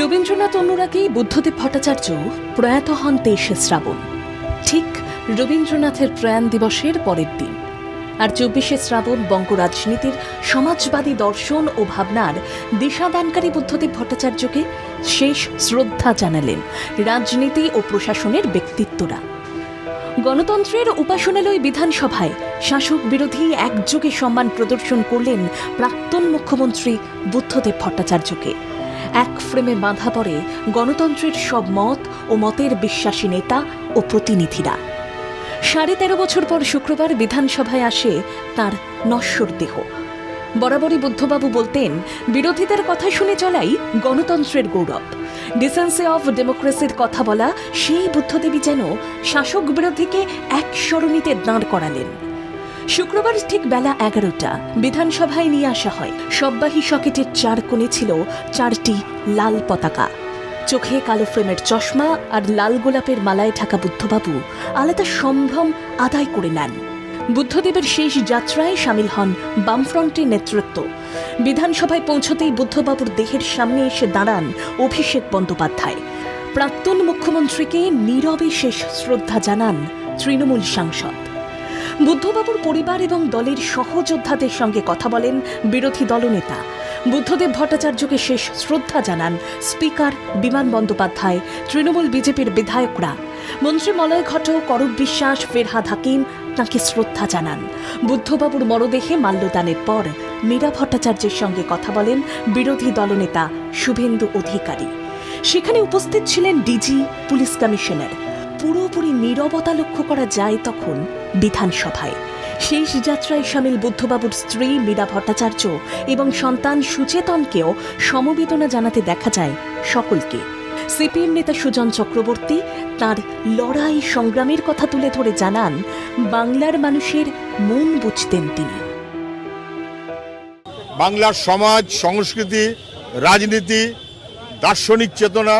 রবীন্দ্রনাথ অনুরাগী বুদ্ধদেব ভট্টাচার্য প্রয়াত হন তেইশে শ্রাবণ। ঠিক রবীন্দ্রনাথের প্রয়াণ দিবসের পরের দিন। আর চব্বিশে শ্রাবণ বঙ্গ রাজনীতির সমাজবাদী দর্শন ও ভাবনার দিশাদানকারী বুদ্ধদেব ভট্টাচার্যকে শেষ শ্রদ্ধা জানালেন রাজনীতি ও প্রশাসনের ব্যক্তিত্বরা। গণতন্ত্রের উপাসনালয় বিধানসভায় শাসক বিরোধী একযোগে সম্মান প্রদর্শন করলেন প্রাক্তন মুখ্যমন্ত্রী বুদ্ধদেব ভট্টাচার্যকে। এক ফ্রেমে বাঁধা পড়ে গণতন্ত্রের সব মত ও মতের বিশ্বাসী নেতা ও প্রতিনিধিরা। সাড়ে তেরো বছর পর শুক্রবার বিধানসভায় আসে তার নশ্বর দেহ। বরাবরই বুদ্ধবাবু বলতেন, বিরোধীদের কথা শুনে চলাই গণতন্ত্রের গৌরব। ডিসেন্সে অফ ডেমোক্রেসির কথা বলা সেই বুদ্ধদেবী যেন শাসক বিরোধীকে এক সরণিতে দাঁড় করালেন। শুক্রবার ঠিক বেলা এগারোটা বিধানসভায় নিয়ে আসা হয়। সববাহী সকেটের চার কোণে ছিল চারটি লাল পতাকা। চোখে কালো ফ্রেমের চশমা আর লাল গোলাপের মালায় ঢাকা বুদ্ধবাবু আলাদা সম্ভ্রম আদায় করে নেন। বুদ্ধদেবের শেষ যাত্রায় সামিল হন বামফ্রন্টের নেতৃত্ব। বিধানসভায় পৌঁছতেই বুদ্ধবাবুর দেহের সামনে এসে দাঁড়ান অভিষেক বন্দ্যোপাধ্যায়। প্রাক্তন মুখ্যমন্ত্রীকে নীরবে শেষ শ্রদ্ধা জানান তৃণমূল সাংসদ। বুদ্ধবাবুর পরিবার এবং দলের সহযোদ্ধাদের সঙ্গে কথা বলেন বিরোধী দলনেতা। বুদ্ধদেব ভট্টাচার্যকে শেষ শ্রদ্ধা জানান স্পিকার বিমান বন্দ্যোপাধ্যায়, তৃণমূল বিজেপির বিধায়করা। মন্ত্রী মলয় ঘটক করব বিশ্বাস, ফেরহাদ হাকিম তাঁকে শ্রদ্ধা জানান। বুদ্ধবাবুর মরদেহে মাল্যদানের পর মীরা ভট্টাচার্যের সঙ্গে কথা বলেন বিরোধী দলনেতা শুভেন্দু অধিকারী। সেখানে উপস্থিত ছিলেন ডিজি, পুলিশ কমিশনার। পুরোপুরি নীরবতা লক্ষ্য করা যায় তখন বিধানসভায়। শেষ যাত্রায় সামিল বুদ্ধবাবুর স্ত্রী মীরা ভট্টাচার্য এবং সন্তান সুচেতনকেও সমবেদনা জানাতে দেখা যায় সকলকে। সিপিএম নেতা সুজন চক্রবর্তী তার লড়াই সংগ্রামের কথা তুলে ধরে জানান, বাংলার মানুষের মন বুঝতেন তিনি। বাংলার সমাজ, সংস্কৃতি, রাজনীতি, দার্শনিক চেতনা,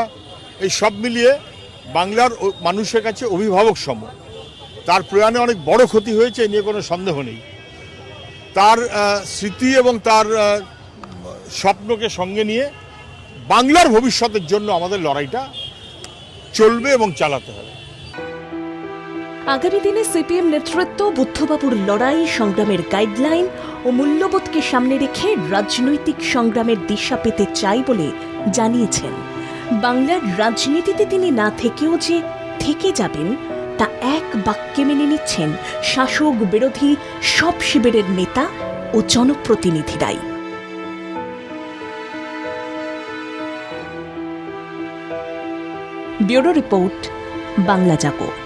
এই সব মিলিয়ে বাংলার মানুষের কাছে অভিভাবক সম তার প্রয়াণে অনেক বড় ক্ষতি হয়েছে, এ নিয়ে কোনো সন্দেহ নেই। তার স্মৃতি এবং তার স্বপ্নকে সঙ্গে নিয়ে বাংলার ভবিষ্যতের জন্য আমাদের লড়াইটা চলবে এবং চালাতে হবে। আগামী দিনে সিপিএম নেতৃত্ব বুদ্ধবাবুর লড়াই, সংগ্রামের গাইডলাইন ও মূল্যবোধকে সামনে রেখে রাজনৈতিক সংগ্রামের দিশা পেতে চাই বলে জানিয়েছেন। বাংলার রাজনীতিতে তিনি না থেকেও যে থেকে যাবেন তা এক বাক্যে মেনে নিচ্ছেন শাসক বিরোধী সব শিবিরের নেতা ও জনপ্রতিনিধিরাই ব্যুরো রিপোর্ট, বাংলা জাগো।